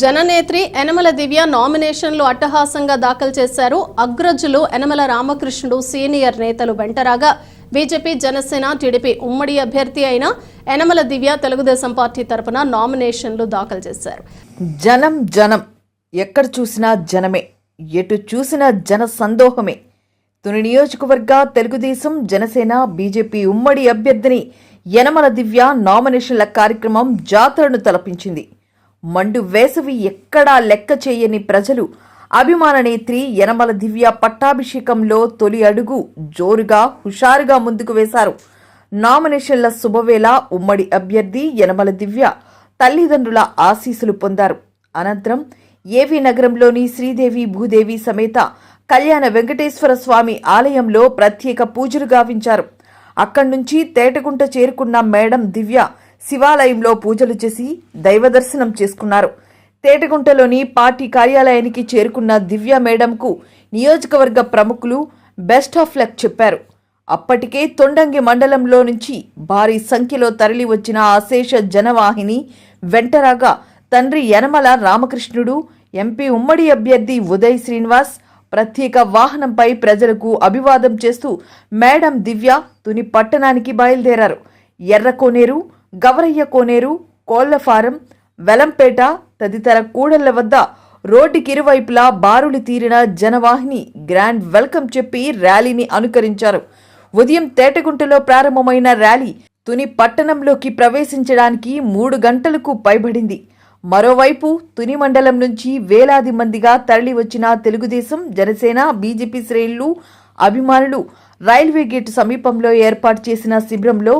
జననేత్రి యనమల దివ్య నామినేషన్లు అట్టహాసంగా దాఖలు చేశారు. అగ్రజులు యనమల రామకృష్ణుడు సీనియర్ నేతలు వెంటరాగా బీజేపీ జనసేన టీడీపీ ఉమ్మడి అభ్యర్థి అయిన యనమల దివ్య తెలుగుదేశం పార్టీ తరపున నామినేషన్లు దాఖలు చేశారు. జనం జనం ఎక్కడ చూసినా జనమే ఎటు చూసినా జన సందోహమే. తుని నియోజకవర్గ తెలుగుదేశం జనసేన బీజేపీ ఉమ్మడి అభ్యర్థిని యనమల దివ్య నామినేషన్ల కార్యక్రమం జాతరను తలపించింది. మండు వేసవి ఎక్కడా లెక్క చేయని ప్రజలు. అభిమాన నేత్రి యనమల దివ్య పట్టాభిషేకంలో తొలి అడుగు జోరుగా హుషారుగా ముందుకు వేశారు. నామినేషన్ల శుభవేళ ఉమ్మడి అభ్యర్థి యనమల దివ్య తల్లిదండ్రుల ఆశీస్సులు పొందారు. అనంతరం ఏవి నగరంలోని శ్రీదేవి భూదేవి సమేత కళ్యాణ వెంకటేశ్వర స్వామి ఆలయంలో ప్రత్యేక పూజలు గావించారు. అక్కడి నుంచి తేటగుంట చేరుకున్న మేడం దివ్య శివాలయంలో పూజలు చేసి దైవ దర్శనం చేసుకున్నారు. తేటగుంటలోని పార్టీ కార్యాలయానికి చేరుకున్న దివ్య మేడంకు నియోజకవర్గ ప్రముఖులు బెస్ట్ ఆఫ్ లక్ చెప్పారు. అప్పటికే తొండంగి మండలంలో నుంచి భారీ సంఖ్యలో తరలి వచ్చిన అశేష జనవాహిని వెంటరాగా తండ్రి యనమల రామకృష్ణుడు ఎంపీ ఉమ్మడి అభ్యర్థి ఉదయ్ శ్రీనివాస్ ప్రత్యేక వాహనంపై ప్రజలకు అభివాదం చేస్తూ మేడం దివ్య తుని పట్టణానికి బయలుదేరారు. ఎర్రకోనేరు గవరయ్య కోనేరు కోళ్ళఫారం వెలంపేట తదితర కూడళ్ళ వద్ద రోడ్డుకి ఇరువైపులా బారులు తీరిన జనవాహిని గ్రాండ్ వెల్కమ్ చెప్పి ర్యాలీని అనుకరించారు. ఉదయం తేటగుంటలో ప్రారంభమైన ర్యాలీ తుని పట్టణంలోకి ప్రవేశించడానికి మూడు గంటలకు పైబడింది. మరోవైపు తుని మండలం నుంచి వేలాది మందిగా తరలి వచ్చిన తెలుగుదేశం జనసేన బీజేపీ శ్రేణులు అభిమానులు రైల్వే గేటు సమీపంలో ఏర్పాటు చేసిన శిబిరంలో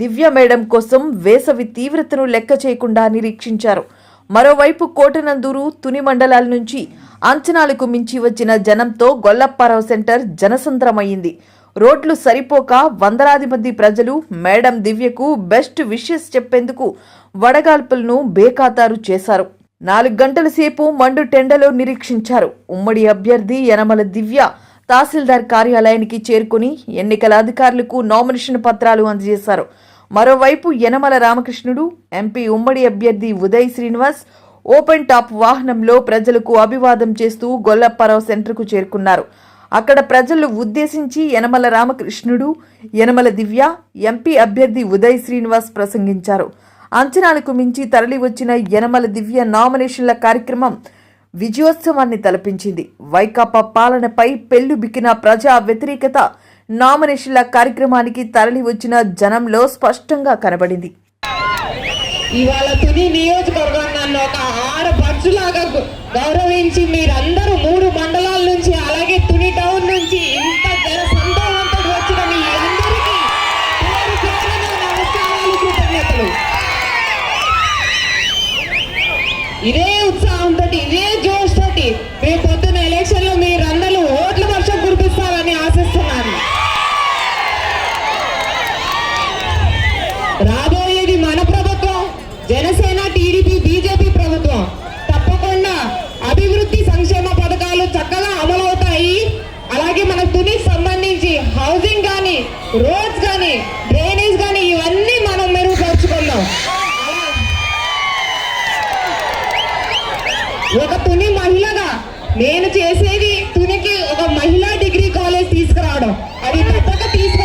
దివ్య మేడం కోసం వేసవి తీవ్రతను లెక్క చేయకుండా నిరీక్షించారు. మరోవైపు కోటనందూరు తుని మండలాల నుంచి అంచనాలకు మించి వచ్చిన జనంతో గొల్లప్పారావు సెంటర్ జనసంద్రమయ్యింది రోడ్లు సరిపోక వందలాది మంది ప్రజలు మేడం దివ్యకు బెస్ట్ విషెస్ చెప్పేందుకు వడగాల్పులను బేఖాతారు చేశారు. నాలుగు గంటల సేపు మండు టెండలో నిరీక్షించారు. ఉమ్మడి అభ్యర్థి యనమల దివ్య తహసీల్దార్ కార్యాలయానికి చేరుకుని ఎన్నికల అధికారులకు నామినేషన్ పత్రాలు అందజేశారు. మరోవైపు యనమల రామకృష్ణుడు ఎంపీ ఉమ్మడి అభ్యర్థి ఉదయ్ శ్రీనివాస్ ఓపెన్ టాప్ వాహనంలో ప్రజలకు అభివాదం చేస్తూ గొల్లప్పారావు సెంటర్కు చేరుకున్నారు. అక్కడ ప్రజలు ఉద్దేశించి యనమల రామకృష్ణుడు యనమల దివ్య ఎంపీ అభ్యర్థి ఉదయ్ శ్రీనివాస్ ప్రసంగించారు. అంచనాలకు మించి తరలి వచ్చిన యనమల దివ్య నామినేషన్ల కార్యక్రమం విజయోత్సవాన్ని తలపించింది. వైకాపా పాలనపై పెళ్ళు బిక్కిన ప్రజా వ్యతిరేకత నామినేషన్ల కార్యక్రమానికి తరలి వచ్చిన జనంలో స్పష్టంగా కనబడింది. ఇవాళ తుని నియోజకవర్గం నన్ను ఒక ఆరు పంచులాగా గౌరవించి మీరందరూ మూడు మండలాల నుంచి ఒక తుని మహిళగా నేను చేసేది తునికి ఒక మహిళా డిగ్రీ కాలేజ్ తీసుకురావడం. అది తప్పక తీసుకు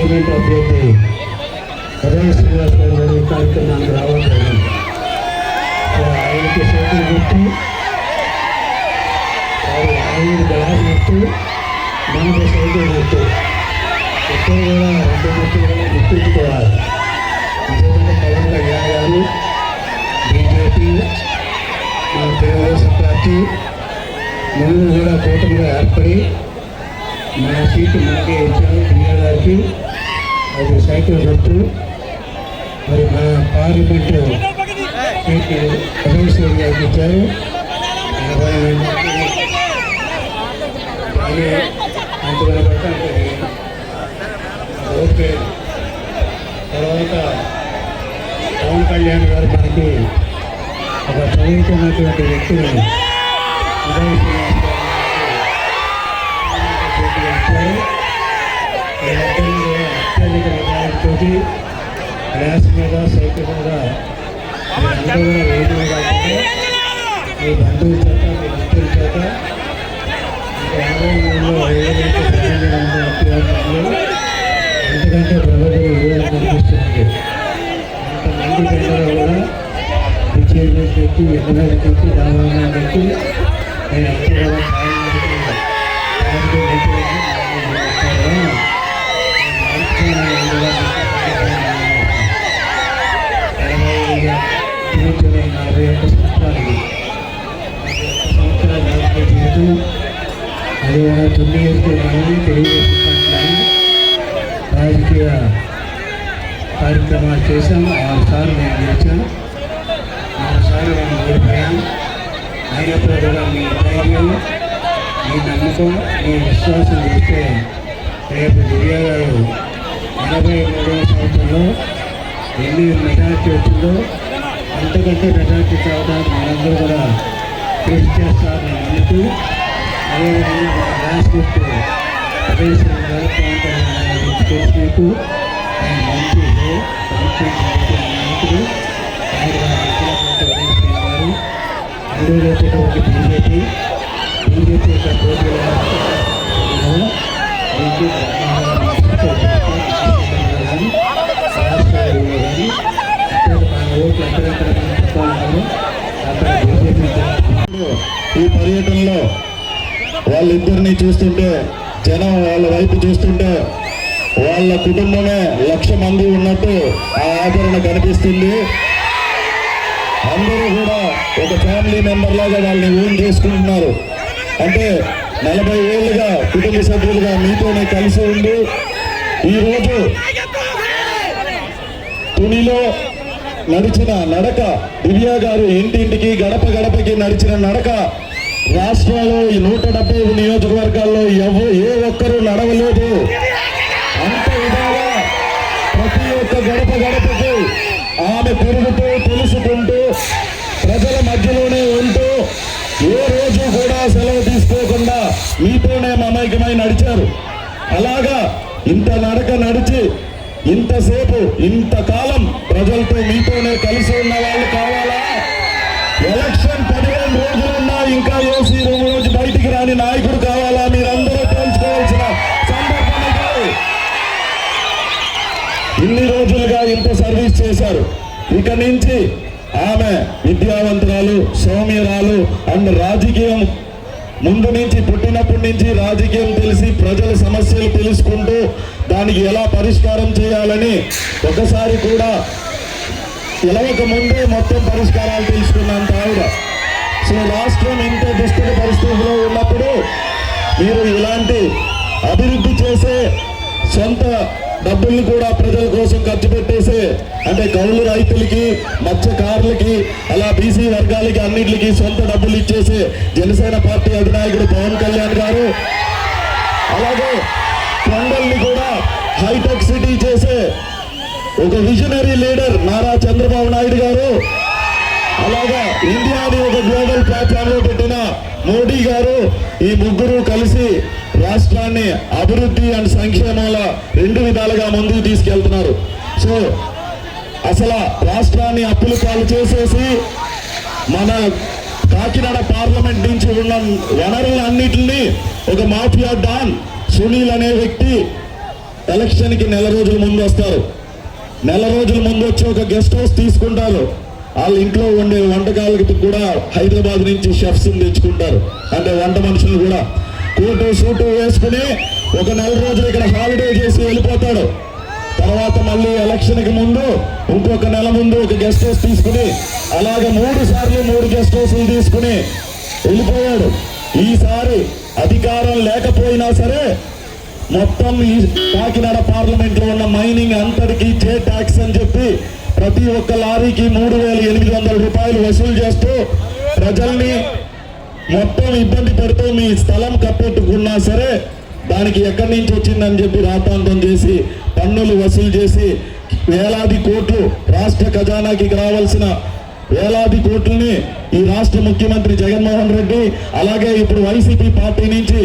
పార్లమెంట్ అభ్యర్థి ఉదయ శ్రీనివాస్ గారు గారు ఈ కార్యక్రమానికి రావడం జరిగింది. ఆయనకి చేతులు పెట్టి ఆయన గ్లాస్ పెట్టి మనకి సైకిల్ పెట్టి ఎప్పుడు కూడా రెండు ముక్కలు గుర్తుంచుకోవాలి. ఎందుకంటే పవన్ కళ్యాణ్ గారు బీజేపీ మన తెలుగుదేశం పార్టీ మేము కూడా కూటమిగా ఏర్పడి మన సీటు మనకే ఇచ్చారు ప్రియా గారికి అది సైకిల్ గుర్తు మరి మన పార్లమెంటు సీటు గారికి ఇచ్చారు. ఎనభై పట్టాలి ఓకే. తర్వాత పవన్ కళ్యాణ్ గారు మనకి ఒక చదువుకున్నటువంటి వ్యక్తిని ఉదయ్ శ్రీనివాస్ గారు ఇచ్చారు. వీళ్ళందరినీ కూడా అత్యధిక విధానంతో గ్లాస్ మీద సైకిల్ మీద మీరందరూ కూడా వేదిక కాకుండా మీ బంధువుల చేత మీ మిత్రుల చేత గ్రామంలో ఏదైతే ప్రయోజనం ఉందో అత్యవసరంలో ఎందుకంటే ప్రభుత్వం ఈరోజు కనిపిస్తుంది అంతమంది ప్రజలు కూడా విజయం పెట్టి ఎన్నోది పెట్టి రావాలని పెట్టి నేను అంతా యాభై ఒక్క సంవత్సరాలు సంవత్సరాలు యాభై జీవితం అది కూడా తొమ్మిది వేసుకున్నాను తెలుగుదేశం పార్టీ రాజకీయ కార్యక్రమాలు చేశాం ఆరు సార్లు నేను గెలిచాను ఆరు సార్లు నేను ఓడిపోయాను అయినప్పుడు కూడా మీ ధైర్యం మీ నమ్మకం మీ విశ్వాసం చూస్తే రేపు దివ్య గారు ఎనభై మూడవ సంవత్సరంలో ఎన్ని మెజార్టీ వచ్చిందో అంతకంటే మెజార్టీ కావడానికి మనందరూ కూడా కృషి చేస్తారని అంటూ అదేవిధంగా మన రాష్ట్ర ప్రదేశం గారు ఆయన మంచి నాయకుడు గారు బీజేపీ బీజేపీ యొక్క పోటీలో ఈ పర్యటనలో వాళ్ళిద్దరిని చూస్తుంటే జనం వాళ్ళ వైపు చూస్తుంటే వాళ్ళ కుటుంబమే లక్ష మంది ఉన్నట్టు ఆ ఆదరణ కనిపిస్తుంది. అందరూ కూడా ఒక ఫ్యామిలీ మెంబర్ లాగా వాళ్ళని ఓన్ చేసుకుంటున్నారు. అంటే నలభై ఏళ్ళుగా కుటుంబ సభ్యులుగా మీతోనే కలిసి ఉండి ఈరోజు తునిలో నడిచిన నడక దివ్య గారు ఇంటింటికి గడప గడపకి నడిచిన నడక. రాష్ట్రంలో ఈ నూట డెబ్బై నియోజకవర్గాల్లో ఎవరు ఏ ఒక్కరూ నడవలేదు. అంత విధంగా ప్రతి ఒక్క గడప గడపకి ఆమె తిరుగుతూ తెలుసుకుంటూ ప్రజల మధ్యలోనే ఉంటూ ఏ రోజు కూడా సెలవు తీసుకోకుండా మీతోనే మమైకమై నడిచారు. అలాగా ఇంత నడక నడిచి ఇంతసేపు ఇంతకాలం ప్రజలతో మీతోనే కలిసి ఉన్న వాళ్ళు కావాలా? ఎలక్షన్ పదిహేను రోజులున్నా ఇంకా ఏసీ రూమ్ నుంచి బయటికి రాని నాయకుడు కావాలా? మీరందరూ తెలుసుకోవాల్సిన సందర్భం ఇన్ని రోజులుగా ఇంత సర్వీస్ చేశారు. ఇక నుంచి ఆమె విద్యావంతురాలు సౌమ్యరాలు అండ్ రాజకీయం ముందు నుంచి పుట్టినప్పటి నుంచి రాజకీయం తెలిసి ప్రజల సమస్యలు తెలుసుకుంటూ దానికి ఎలా పరిష్కారం చేయాలని ఒకసారి కూడా ఎలవక ముందే మొత్తం పరిష్కారాలు తెలుసుకున్నంత ఆవిడ సో రాష్ట్రం ఇంత దుస్థితి పరిస్థితిలో ఉన్నప్పుడు మీరు ఇలాంటి అభివృద్ధి చేసే సొంత డబ్బుల్ని కూడా ప్రజల కోసం ఖర్చు పెట్టేసే అంటే కౌలు రైతులకి మత్స్యకారులకి అలా బీసీ వర్గాలకి అన్నిటికి సొంత డబ్బులు ఇచ్చేసే జనసేన పార్టీ అధినాయకుడు పవన్ కళ్యాణ్ గారు అలాగే కొండల్ని హైటెక్ సిటీ చేసే ఒక విజనరీ లీడర్ నారా చంద్రబాబు నాయుడు గారు. అలాగా ఇండియాని ఒక గ్లోబల్ ప్లాట్ఫామ్లో పెట్టిన మోడీ గారు ఈ ముగ్గురు కలిసి రాష్ట్రాన్ని అభివృద్ధి అండ్ సంక్షేమాల రెండు విధాలుగా ముందుకు తీసుకెళ్తున్నారు. సో అసలు రాష్ట్రాన్ని అప్పులు పాలు చేసేసి మన కాకినాడ పార్లమెంట్ నుంచి ఉన్న వనరులన్నింటినీ ఒక మాఫియా డాన్ సునీల్ అనే వ్యక్తి ఎలక్షన్కి నెల రోజుల ముందు వస్తారు. నెల రోజుల ముందు వచ్చి ఒక గెస్ట్ హౌస్ తీసుకుంటారు. వాళ్ళ ఇంట్లో ఉండే వంటకాలకి కూడా హైదరాబాద్ నుంచి షెఫ్స్ తెచ్చుకుంటారు. అంటే వంట మనుషులు కూడా. కోటు సూటు వేసుకుని ఒక నెల రోజులు ఇక్కడ హాలిడే చేసి వెళ్ళిపోతాడు. తర్వాత మళ్ళీ ఎలక్షన్కి ముందు ఇంకొక నెల ముందు ఒక గెస్ట్ హౌస్ తీసుకుని అలాగే మూడు సార్లు మూడు గెస్ట్ హౌస్లు తీసుకుని వెళ్ళిపోయాడు. ఈసారి అధికారం లేకపోయినా సరే మొత్తం ఈ కాకినాడ పార్లమెంట్లో ఉన్న మైనింగ్ అంతటికి చే ట్యాక్స్ అని చెప్పి ప్రతి ఒక్క లారీకి మూడు ఎనిమిది వందల రూపాయలు వసూలు చేస్తూ ప్రజల్ని మొత్తం ఇబ్బంది పెడుతూ మీ స్థలం కప్పెట్టుకున్నా సరే దానికి ఎక్కడి నుంచి వచ్చిందని చెప్పి రాతాంతం చేసి పన్నులు వసూలు చేసి వేలాది కోట్లు రాష్ట్ర ఖజానాకి రావాల్సిన వేలాది కోట్లని ఈ రాష్ట్ర ముఖ్యమంత్రి జగన్మోహన్ రెడ్డి అలాగే ఇప్పుడు వైసీపీ పార్టీ నుంచి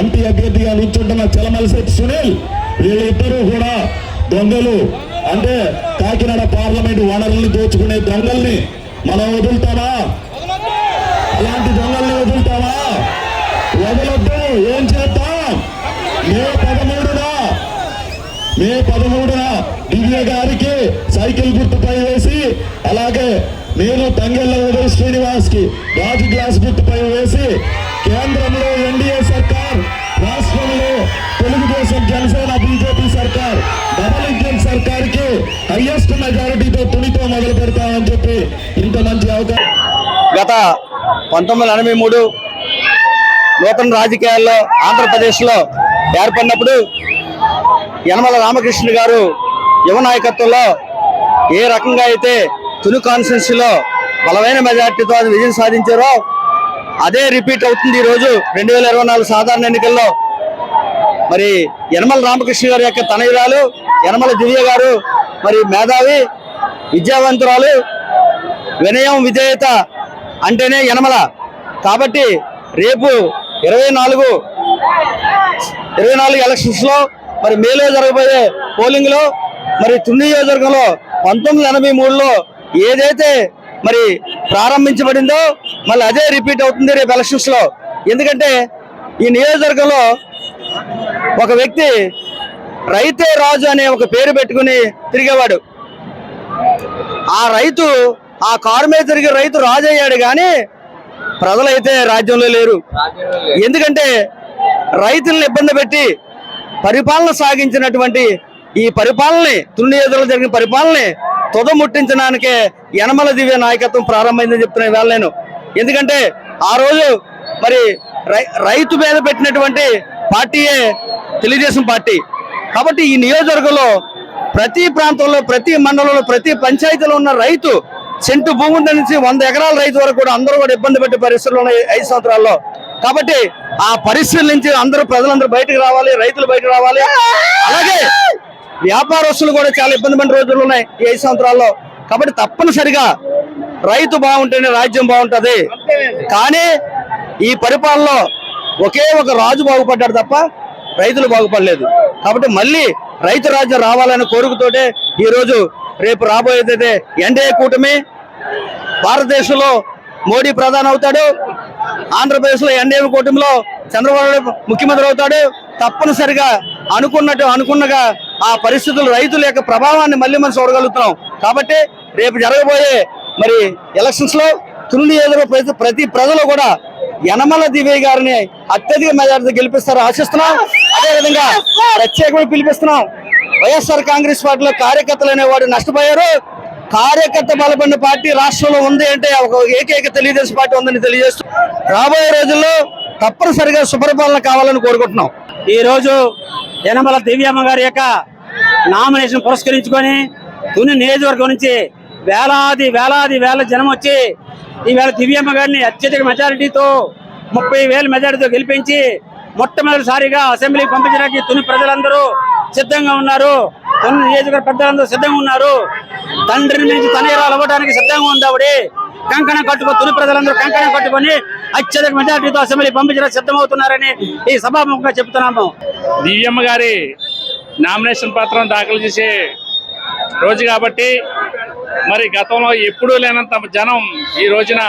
ఎంపీ అభ్యర్థిగా నిల్చుంటున్న చలమలశెట్టి సునీల్ వీళ్ళిద్దరూ కూడా దొంగలు. అంటే కాకినాడ పార్లమెంట్ వనరుల్ని దోచుకునే దొంగల్ని మనం వదులుతామా? అలాంటి దొంగల్ని వదులుతామా? వదలొద్దు ఏం చేద్దాం? మే పదమూడున మే పదమూడున దివ్య గారికి సైకిల్ గుర్తుపై వేసి అలాగే నేను తంగెళ్ళ ఉదయ్ శ్రీనివాస్కి రాజు గ్లాస్ గుర్తుపై వేసి కేంద్రంలో ఎన్డీఏ సర్కార్ తెలుగుదేశం జనసేన బీజేపీ సర్కార్ డబల్ ఇంజన్ సర్కార్కి హైయెస్ట్ మెజారిటీతో తుణితో మొదలు పెడతామని చెప్పి ఇంత మంచి అవకాశం. గత పంతొమ్మిది ఎనభై మూడు నూతన రాజకీయాల్లో ఆంధ్రప్రదేశ్లో ఏర్పడినప్పుడు యనమల రామకృష్ణ గారు యువ నాయకత్వంలో ఏ రకంగా అయితే తుని కాన్స్టిట్యున్సీలో బలమైన మెజార్టీతో అది విజయం సాధించారో అదే రిపీట్ అవుతుంది ఈరోజు. రెండు వేల ఇరవై నాలుగు సాధారణ ఎన్నికల్లో మరి యనమల రామకృష్ణ గారి యొక్క తనయురాలు యనమల దివ్య గారు మరి మేధావి విద్యావంతురాలు వినయం విధేయత అంటేనే యనమల. కాబట్టి రేపు ఇరవై నాలుగు ఇరవై నాలుగు ఎలక్షన్స్లో మరి మేలో జరగబోయే పోలింగ్లో మరి తుని నియోజకవర్గంలో పంతొమ్మిది ఎనభై మూడులో ఏదైతే మరి ప్రారంభించబడిందో మళ్ళీ అదే రిపీట్ అవుతుంది రేపు ఎలక్షన్స్లో. ఎందుకంటే ఈ నియోజకవర్గంలో ఒక వ్యక్తి రైతే రాజు అనే ఒక పేరు పెట్టుకుని తిరిగేవాడు. ఆ రైతు ఆ కారు మీద తిరిగి రైతు రాజు అయ్యాడు కానీ ప్రజలైతే రాజ్యంలో లేరు. ఎందుకంటే రైతులను ఇబ్బంది పెట్టి పరిపాలన సాగించినటువంటి ఈ పరిపాలనని తుణియోధులు జరిగిన పరిపాలనని తుదముట్టించడానికే యనమల దివ్య నాయకత్వం ప్రారంభమైందని చెప్తున్నా ఇవాళ నేను. ఎందుకంటే ఆ రోజు మరి రై- రైతు మీద పెట్టినటువంటి పార్టీయే తెలుగుదేశం పార్టీ. కాబట్టి ఈ నియోజకవర్గంలో ప్రతి ప్రాంతంలో ప్రతి మండలంలో ప్రతి పంచాయతీలో ఉన్న రైతు సెంటు భూమి నుంచి వంద ఎకరాల రైతు వరకు కూడా అందరూ కూడా ఇబ్బంది పెట్టే పరిస్థితులు ఉన్నాయి ఐదు సంవత్సరాల్లో. కాబట్టి ఆ పరిస్థితుల నుంచి అందరూ ప్రజలందరూ బయటకు రావాలి రైతులు బయటకు రావాలి. అలాగే వ్యాపారస్తులు కూడా చాలా ఇబ్బంది పడిన రోజులు ఉన్నాయి ఈ ఐదు సంవత్సరాల్లో. కాబట్టి తప్పనిసరిగా రైతు బాగుంటేనే రాజ్యం బాగుంటుంది. కానీ ఈ పరిపాలనలో ఒకే ఒక రాజు బాగుపడ్డాడు తప్ప రైతులు బాగుపడలేదు. కాబట్టి మళ్ళీ రైతు రాజ్యం రావాలనే కోరికతోటే ఈరోజు రేపు రాబోయేదైతే ఎన్డీఏ కూటమి భారతదేశంలో మోడీ ప్రధాని అవుతాడు ఆంధ్రప్రదేశ్లో ఎన్డీఏ కూటమిలో చంద్రబాబు ముఖ్యమంత్రి అవుతాడు. తప్పనిసరిగా అనుకున్నట్టు అనుకున్నగా ఆ పరిస్థితులు రైతుల యొక్క ప్రభావాన్ని మళ్ళీ మనం చూడగలుగుతున్నాం. కాబట్టి రేపు జరగబోయే మరి ఎలక్షన్స్లో లో ఎదురు ప్రతి ప్రతి ప్రజలు కూడా యనమల దివ్య గారిని అత్యధిక మెజార్టీ గెలిపిస్తారు ఆశిస్తున్నాం. అదేవిధంగా ప్రత్యేకంగా పిలిపిస్తున్నాం. వైఎస్ఆర్ కాంగ్రెస్ పార్టీలో కార్యకర్తలు అనేవాడు నష్టపోయారు. కార్యకర్త బలపడిన పార్టీ రాష్ట్రంలో ఉంది అంటే ఒక ఏకైక తెలుగుదేశం పార్టీ ఉందని తెలియజేస్తూ రాబోయే రోజుల్లో తప్పనిసరిగా సుపరిపాలన కావాలని కోరుకుంటున్నాం. ఈ రోజు యనమల దివ్యమ్మ గారి యొక్క నామినేషన్ పురస్కరించుకొని తుని నియోజకవర్గం నుంచి వేలాది వేలాది వేల జనం వచ్చి ఈవేళ దివ్యమ్మ గారిని అత్యధిక మెజారిటీతో ముప్పై వేల మెజారిటీతో గెలిపించి మొట్టమొదటిసారిగా అసెంబ్లీకి పంపించడానికి తుని ప్రజలందరూ సిద్ధంగా ఉన్నారు. తుని నియోజకవర్గ పెద్దలందరూ సిద్ధంగా ఉన్నారు. తండ్రి నుంచి తనయరాలు అవ్వడానికి సిద్ధంగా ఉంది ఆవిడ. కంకణం కట్టుకో తుని ప్రజలందరూ కంకణం కట్టుకొని అత్యధిక మెజారిటీతో అసెంబ్లీ పంపించడానికి సిద్ధమవుతున్నారని ఈ సభాముఖంగా చెప్తున్నాము. దివ్యమ్మ గారి నామినేషన్ పత్రం దాఖలు చేసే రోజు కాబట్టి మరి గతంలో ఎప్పుడూ లేనంత జనం ఈ రోజున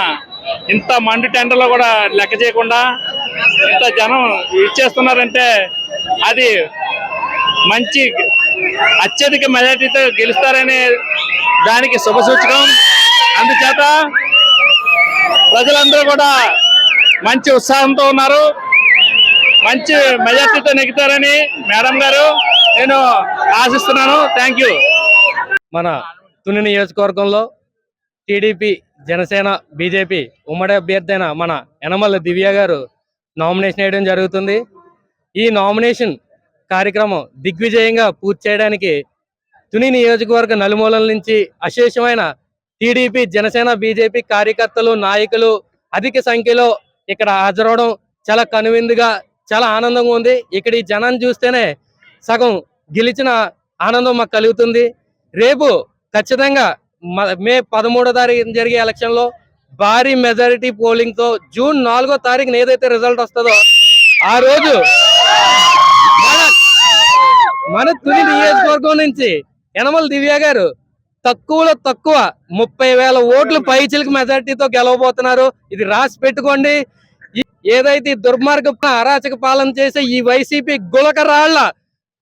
ఇంత మండు టెండర్లో కూడా లెక్క చేయకుండా ఇంత జనం ఇచ్చేస్తున్నారంటే అది మంచి అత్యధిక మెజార్టీతో గెలుస్తారనే దానికి శుభసూచకం అందుచేత ప్రజలందరూ కూడా మంచి ఉత్సాహంతో ఉన్నారు. మంచి మెజార్టీతో నెగ్గుతారని మేడం గారు నేను ఆశిస్తున్నాను. Thank you. మన తుని నియోజకవర్గంలో టీడీపీ జనసేన బీజేపీ ఉమ్మడి అభ్యర్థి అయిన మన యనమల్ల దివ్య గారు నామినేషన్ వేయడం జరుగుతుంది. ఈ నామినేషన్ కార్యక్రమం దిగ్విజయంగా పూర్తి చేయడానికి తుని నియోజకవర్గ నలుమూలల నుంచి అశేషమైన టీడీపీ జనసేన బీజేపీ కార్యకర్తలు నాయకులు అధిక సంఖ్యలో ఇక్కడ హాజరవడం చాలా కనువిందుగా చాలా ఆనందంగా ఉంది. ఇక్కడ ఈ జనాన్ని చూస్తేనే సగం గెలిచిన ఆనందం మాకు కలుగుతుంది. రేపు ఖచ్చితంగా మ- మే పదమూడో తారీఖు జరిగే ఎలక్షన్లో భారీ మెజారిటీ పోలింగ్తో జూన్ నాలుగో తారీఖున ఏదైతే రిజల్ట్ వస్తుందో ఆ రోజు మన తుని నియోజకవర్గం నుంచి యనమల దివ్య గారు తక్కువలో తక్కువ ముప్పై వేల ఓట్లు పైచిలకు మెజారిటీతో గెలవబోతున్నారు. ఇది రాసి పెట్టుకోండి. ఏదైతే ఈ దుర్మార్గ అరాచక పాలన చేసే ఈ వైసీపీ గులకరాళ్ళ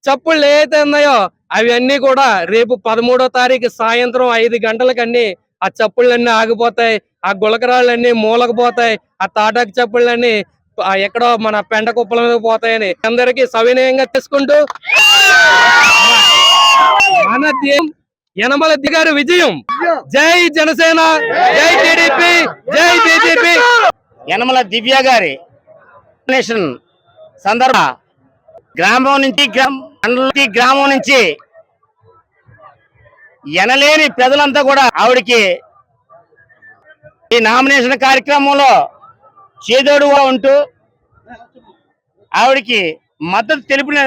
చప్పుళ్ళు ఏదైతే ఉన్నాయో అవన్నీ కూడా రేపు పదమూడో తారీఖు సాయంత్రం ఐదు గంటలకన్నీ ఆ చప్పుళ్ళన్నీ ఆగిపోతాయి ఆ గులకరాళ్ళన్నీ మూలకపోతాయి ఆ తాటాకు చప్పుళ్ళన్నీ ఎక్కడో మన పెంట కుప్పల మీద పోతాయని అందరికీ సవినయంగా తీసుకుంటూ మన యనమల దిగారు విజయం. జై జనసేన జై టీడీపీ జై బీజేపీ. యనమల దివ్య గారి సందర్భ గ్రామం నుంచి గ్రామం మండలం గ్రామం నుంచి ఎనలేని ప్రజలంతా కూడా ఆవిడకి ఈ నామినేషన్ కార్యక్రమంలో చేదోడుగా ఉంటూ ఆవిడకి మద్దతు తెలిపిన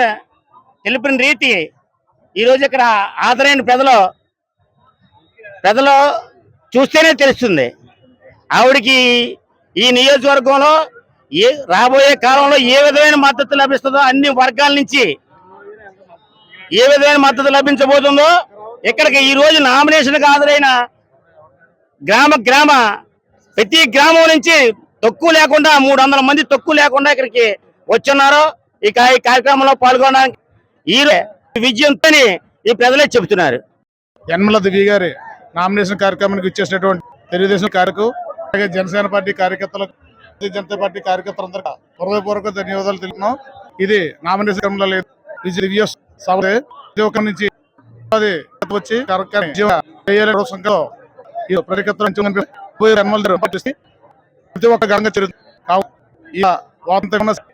తెలిపిన రీతి ఈరోజు ఇక్కడ ఆదరైన ప్రజలు ప్రజలు చూస్తేనే తెలుస్తుంది. ఆవిడికి ఈ నియోజకవర్గంలో ఏ రాబోయే కాలంలో ఏ విధమైన మద్దతు లభిస్తుందో అన్ని వర్గాల నుంచి ఏ విధమైన మద్దతు లభించబోతుందో ఇక్కడికి ఈ రోజు నామినేషన్కి హాజరైన గ్రామ గ్రామ ప్రతి గ్రామం నుంచి తక్కువ లేకుండా మూడు వందల మంది తక్కువ లేకుండా ఇక్కడికి వచ్చున్నారు. ఈ ఈ కార్యక్రమంలో పాల్గొనడానికి ఈ విజయంతో ఈ ప్రజలే చెబుతున్నారు. యన్మల దివ్య గారి నామినేషన్ కార్యక్రమానికి ఇచ్చేసినటువంటి తెలుగుదేశం కార్యకు అలాగే జనసేన పార్టీ కార్యకర్తలకు భారతీయ జనతా పార్టీ కార్యకర్తలందరూ హృదయపూర్వక ధన్యవాదాలు తెలుపుతున్నాం. ఇది నామినేషన్ క్రమంలో లేదు. దివ్య సభ నుంచి వచ్చి ప్రతి ఒక్క గంగ చరిత్ర ఈ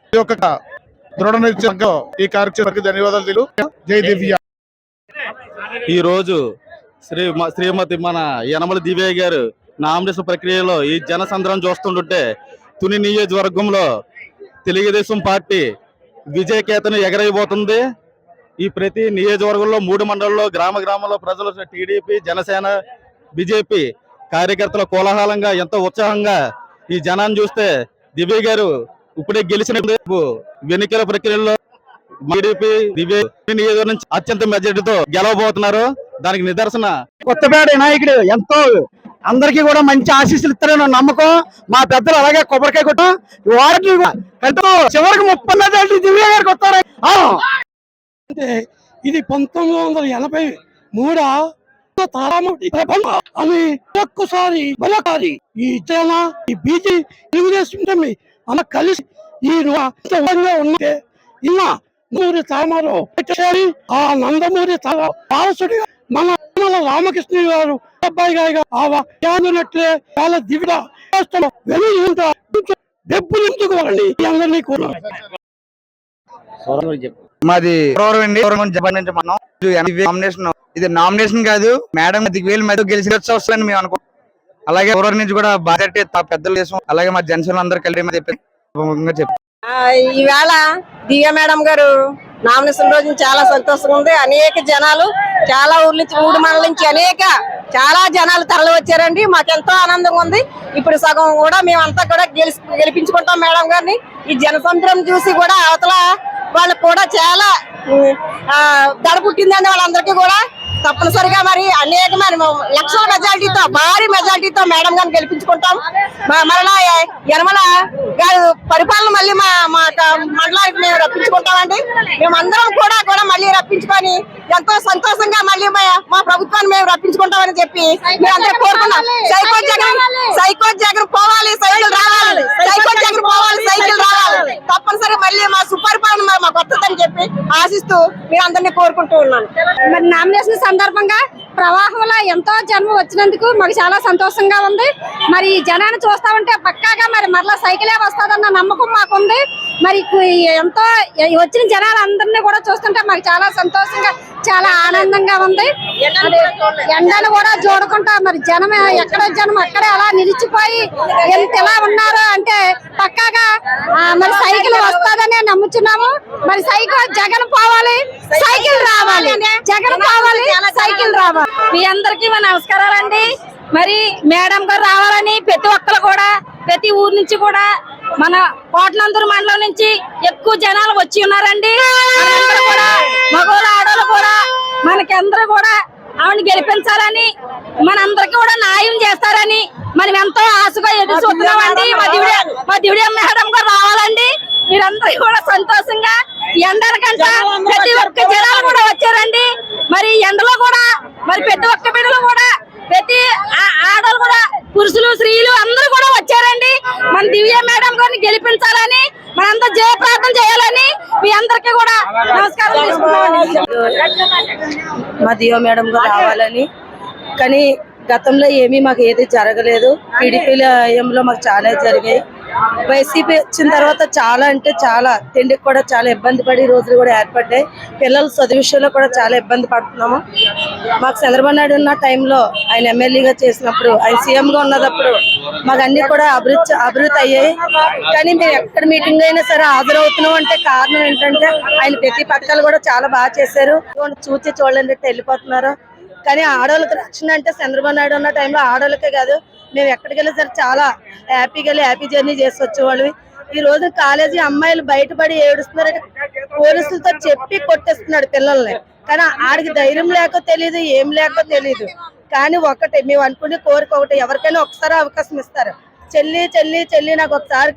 ప్రతి ఒక్క దృఢ ఈ కార్యక్రమానికి ధన్యవాదాలు తెలుపు జై దివ్య. ఈ రోజు శ్రీ శ్రీమతి మన యనమల దివ్య గారు నామినేషన్ ప్రక్రియలో ఈ జనసంద్రం చూస్తుంటుంటే తుని నియోజకవర్గంలో తెలుగుదేశం పార్టీ విజయకేతను ఎగరైపోతుంది ఈ ప్రతి నియోజకవర్గంలో మూడు మండలంలో గ్రామ గ్రామంలో ప్రజలు టీడీపీ జనసేన బీజేపీ కార్యకర్తల కోలాహలంగా ఎంతో ఉత్సాహంగా ఈ జనాన్ని చూస్తే దివ్య గారు ఇప్పుడే గెలిచిన ఎన్నికల ప్రక్రియలో టీడీపీ దివ్య నియోజకవర్గం నుంచి అత్యంత మెజార్టీతో గెలవబోతున్నారు. దానికి నిదర్శన. కొత్తపేట వినాయకుడు ఎంతో అందరికీ కూడా మంచి ఆశీస్సులు ఇస్తారని నమ్మకం. మా పెద్దలు అలాగే కొబ్బరికాయ కొట్టం వారికి ఎంతో చివరికి ముప్పై మెజార్టీ దివ్య గారికి వస్తారు అంటే ఇది పంతొమ్మిది వందల ఎనభై మూడ? తారాముడి అని ఒక్కసారి బలకారి ఈ జన ఈ బీజీ తెలుగుదేశం అన్న కలిసి ఈ ఉంటే ఇలా నూరి తామరు ఆ నందమూరి తామ వారసుడిగా మన రామకృష్ణ గారు అబ్బాయి గారిగా ఆ చాలా దివిడ డబ్బులు ఎందుకు వాళ్ళని? అందరినీ కూడా మాది అండి. జపాన్ నుంచి మనం నామినేషన్ ఇది నామినేషన్ కాదు. మేడం దిగ్వేలు మీద గెలిచి వస్తుందని మేము అనుకో అలాగే ఎవరి నుంచి కూడా బాధ్యత పెద్దలు చేసాం. అలాగే మా జనసేన అందరూ కలిసి చెప్పి చెప్పి ఈవేళ దివ్య మేడం గారు నామినేషన్ రోజు చాలా సంతోషంగా ఉంది. అనేక జనాలు చాలా ఊర్ల నుంచి ఊడి మండల నుంచి అనేక చాలా జనాలు తరలి వచ్చారండి. మాకెంతో ఆనందంగా ఉంది. ఇప్పుడు సగం కూడా మేమంతా కూడా గెలిచి గెలిపించుకుంటాం మేడం గారిని. ఈ జనసముద్రం చూసి కూడా అవతల వాళ్ళకు కూడా చాలా దడ పుట్టిందండి వాళ్ళందరికీ కూడా తప్పనిసరిగా మరి అనేక మరి లక్షల మెజారిటీతో భారీ మెజారిటీతో మేడం గారిని గెలిపించుకుంటాం. మరలా యనమల గారు పరిపాలన మళ్ళీ మా మా మండలానికి మేము రప్పించుకుంటామండి. మేమందరం కూడా కూడా మళ్ళీ రప్పించుకొని ఎంతో సంతోషంగా మళ్ళీ మా- మా ప్రభుత్వాన్ని మేము రప్పించుకుంటామని చెప్పి మేమందరూ కోరుకున్నాం సైకో జగన్ సైకో జగన్ పోవాలి సైకిల్ రావాలి. సైకో జగన్ పోవాలి సైకిల్ రావాలి. తప్పనిసరి మళ్ళీ మా సుపరిపాలన మా- మాకు వస్తుందని చెప్పి ఆశిస్తూ మీరు అందరినీ కోరుకుంటూ ఉన్నాను. మరి నామినేషన్ సందర్భంగా ప్రవాహంలో ఎంతో జన్మ వచ్చినందుకు మాకు చాలా సంతోషంగా ఉంది. మరి ఈ జనాన్ని చూస్తా ఉంటే పక్కాగా మరి మరలా సైకిలే వస్తుందన్న నమ్మకం మాకుంది. మరి ఎంతో వచ్చిన వచ్చిన జనాలందరినీ కూడా చూస్తుంటే మాకు చాలా సంతోషంగా చాలా ఆనందంగా ఉంది. ఎండలు కూడా చూడకుండా మరి జనం ఎక్కడ జనం అక్కడే అలా నిలిచిపోయి ఎంత ఎలా ఉన్నారు అంటే పక్కాగా మరి సైకిల్ వస్తుందనే నమ్ముతున్నాము మరి సైకిల్ జగన్ పోవాలి సైకిల్ రావాలి. జగన్ పోవాలి సైకిల్ రావాలి. మీ అందరికీ మా నమస్కారాలండి. మరి మేడం గారు రావాలని ప్రతి ఒక్కరు కూడా ప్రతి ఊరు నుంచి కూడా మన కోటనందూరు మండలం నుంచి ఎక్కువ జనాలు వచ్చి ఉన్నారండి. కూడా మగవాళ్ళు ఆడవాళ్ళు కూడా మనకి అందరూ కూడా ఆవిడ గెలిపించాలని మనందరికీ కూడా న్యాయం చేస్తారని మనం ఎంతో ఆశగా ఎదురు చూస్తున్నామండి మా దివిడ మా దివిడ మేడం గారు రావాలండి. మీరందరూ కూడా సంతోషంగా ఎండలకంట ప్రతి ఒక్క జనాలు కూడా వచ్చారండి. మరి ఎండలో కూడా మరి ప్రతి ఒక్క బిడ్డలు కూడా ప్రతి ఆడవాళ్ళు కూడా పురుషులు స్త్రీలు అందరూ కూడా వచ్చారండి. మన దివ్య మేడం గారిని గెలిపించాలని మనంతా జయ ప్రార్థన చేయాలని మీ అందరికీ కూడా నమస్కారం మా దివ్య మేడం గారు రావాలని. కానీ గతంలో ఏమీ మాకు ఏది జరగలేదు. టీడీపీలో మాకు చాలా జరిగాయి. వైసీపీ వచ్చిన తర్వాత చాలా అంటే చాలా తిండికి కూడా చాలా ఇబ్బంది పడి రోజులు కూడా ఏర్పడ్డాయి. పిల్లల చదువు విషయంలో కూడా చాలా ఇబ్బంది పడుతున్నాము. మాకు చంద్రబాబు నాయుడు ఉన్న టైంలో ఆయన ఎమ్మెల్యేగా చేసినప్పుడు ఆయన సీఎంగా ఉన్నదప్పుడు మాకు అన్ని కూడా అభివృద్ధి అభివృద్ధి అయ్యాయి. కానీ మేము ఎక్కడ మీటింగ్ అయినా సరే హాజరవుతున్నాం అంటే కారణం ఏంటంటే ఆయన ప్రతి పథకాలు కూడా చాలా బాగా చేశారు. చూచి చూడండి వెళ్ళిపోతున్నారు. కానీ ఆడవాళ్ళకి రక్షణ అంటే చంద్రబాబు నాయుడు ఉన్న టైంలో ఆడవాళ్ళకే కాదు మేము ఎక్కడికి వెళ్ళి సరే చాలా హ్యాపీగా వెళ్ళి హ్యాపీ జర్నీ చేసి వచ్చేవాళ్ళవి ఈ రోజు కాలేజీ అమ్మాయిలు బయటపడి ఏడుస్తున్నారంటే పోలీసులతో చెప్పి కొట్టేస్తున్నాడు పిల్లల్ని. కానీ ఆడికి ధైర్యం లేకో తెలియదు ఏం లేకో తెలియదు కానీ ఒకటి మేము అనుకునే కోరిక ఒకటి ఎవరికైనా ఒకసారి అవకాశం ఇస్తారు. చెల్లి చెల్లి చెల్లి నాకు ఒకసారి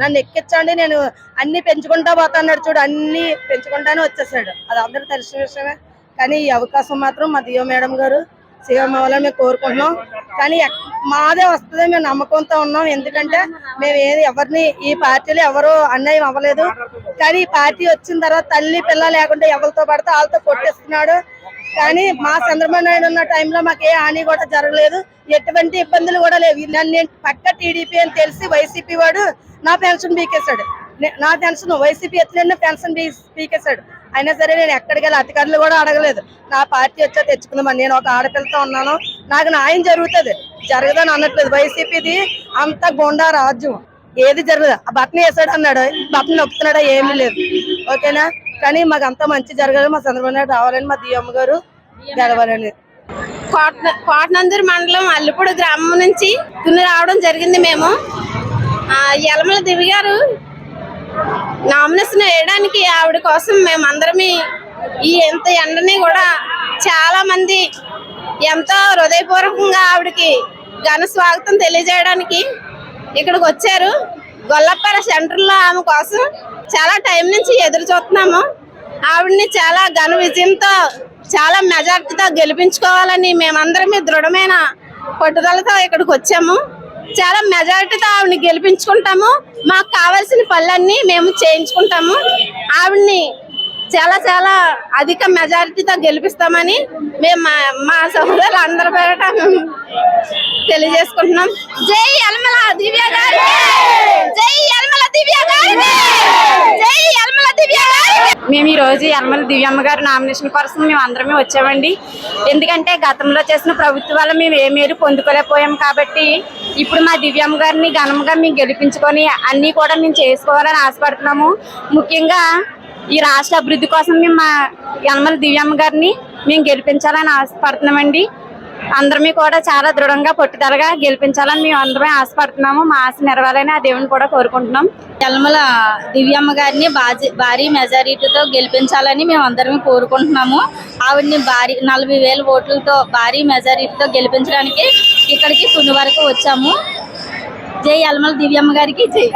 నన్ను ఎక్కించండి నేను అన్ని పెంచుకుంటా పోతాన్నాడు చూడు అన్ని పెంచుకుంటానే వచ్చేసాడు. అది అందరూ తెలిసిన విషయమే. కానీ ఈ అవకాశం మాత్రం మా దియో మేడం గారు సీఎం అవ్వాలని మేము కోరుకుంటున్నాం. కానీ మాదే వస్తుంది మేము నమ్మకంతో ఉన్నాం. ఎందుకంటే మేము ఏది ఎవరిని ఈ పార్టీలో ఎవరు అన్యాయం అవ్వలేదు. కానీ ఈ పార్టీ వచ్చిన తర్వాత తల్లి పిల్ల లేకుండా ఎవరితో పడితే వాళ్ళతో కొట్టేస్తున్నాడు. కానీ మా చంద్రబాబు నాయుడు ఉన్న టైంలో మాకు ఏ హాని కూడా జరగలేదు. ఎటువంటి ఇబ్బందులు కూడా లేవు. నన్ను నేను పక్క టీడీపీ అని తెలిసి వైసీపీ వాడు నా పెన్షన్ పీకేశాడు. నా పెన్షన్ వైసీపీ ఎత్తున పెన్షన్ పీ- పీకేశాడు. అయినా సరే నేను ఎక్కడికి వెళ్ళి అధికారులు కూడా అడగలేదు. నా పార్టీ వచ్చా తెచ్చుకుందామని. నేను ఒక ఆడపిల్లతో ఉన్నాను. నాకు న్యాయం జరుగుతుంది. జరగదని అనట్లేదు. వైసీపీది అంత గుండా రాజ్యం. ఏది జరగదు. ఆ బట్టన్ వేసాడు అన్నాడు. బట్టన్ నొక్కుతున్నాడా ఏమీ లేదు. ఓకేనా? కానీ మాకు అంత మంచి జరగాలి మా చంద్రబాబు నాయుడు రావాలని మా దియమ్మ గారు గెలవాలని. కోటనందూరు మండలం అల్లిపూడి గ్రామం నుంచి తుని రావడం జరిగింది మేము. యలమల దివి గారు నామినేషన్ వేయడానికి ఆవిడ కోసం మేమందరమే ఈ ఎంత ఎండని కూడా చాలా మంది ఎంతో హృదయపూర్వకంగా ఆవిడకి ఘన స్వాగతం తెలియజేయడానికి ఇక్కడికి వచ్చారు. గొల్లపర సెంటర్లో ఆమె కోసం చాలా టైం నుంచి ఎదురు చూస్తున్నాము. ఆవిడని చాలా ఘన విజయంతో చాలా మెజార్టీతో గెలిపించుకోవాలని మేమందరమే దృఢమైన పట్టుదలతో ఇక్కడికి వచ్చాము. చాలా మెజారిటీతో ఆవిడని గెలిపించుకుంటాము. మాకు కావాల్సిన పనులన్నీ మేము చేయించుకుంటాము. ఆవిడ్ని చాలా చాలా అధిక మెజారిటీతో గెలిపిస్తామని మేము మా- మా సహోదరులు అందరి పేరట మేము తెలియజేసుకుంటున్నాం. జై అలమల దివ్య గారు జై యల్మల దివ్య గారికి జై యల్మల దివ్య గారికి ఈరోజు యనమల దివ్యమ్మ గారి నామినేషన్ కోసం మేము అందరమే వచ్చామండి. ఎందుకంటే గతంలో చేసిన ప్రభుత్వాలు మేము ఏ మేరు పొందుకోలేకపోయాం కాబట్టి ఇప్పుడు మా దివ్యమ్మ గారిని ఘనంగా మేము గెలిపించుకొని అన్నీ కూడా మేము చేసుకోవాలని ఆశపడుతున్నాము. ముఖ్యంగా ఈ రాష్ట్ర అభివృద్ధి కోసం మేము మా యనమల దివ్యమ్మ గారిని మేము గెలిపించాలని ఆశపడుతున్నామండి. అందరమీ కూడా చాలా దృఢంగా పట్టుదలగా గెలిపించాలని మేము అందరమే ఆశపడుతున్నాము. మా ఆశ నెరవాలని ఆ దేవుని కూడా కోరుకుంటున్నాం. యల్మల దివ్యమ్మ గారిని భారీ మెజారిటీతో గెలిపించాలని మేము అందరం కోరుకుంటున్నాము. ఆవిడని భారీ నలభై వేల ఓట్లతో భారీ మెజారిటీతో గెలిపించడానికి ఇక్కడికి కొన్ని వరకు వచ్చాము. జై యల్మల దివ్యమ్మ గారికి జై.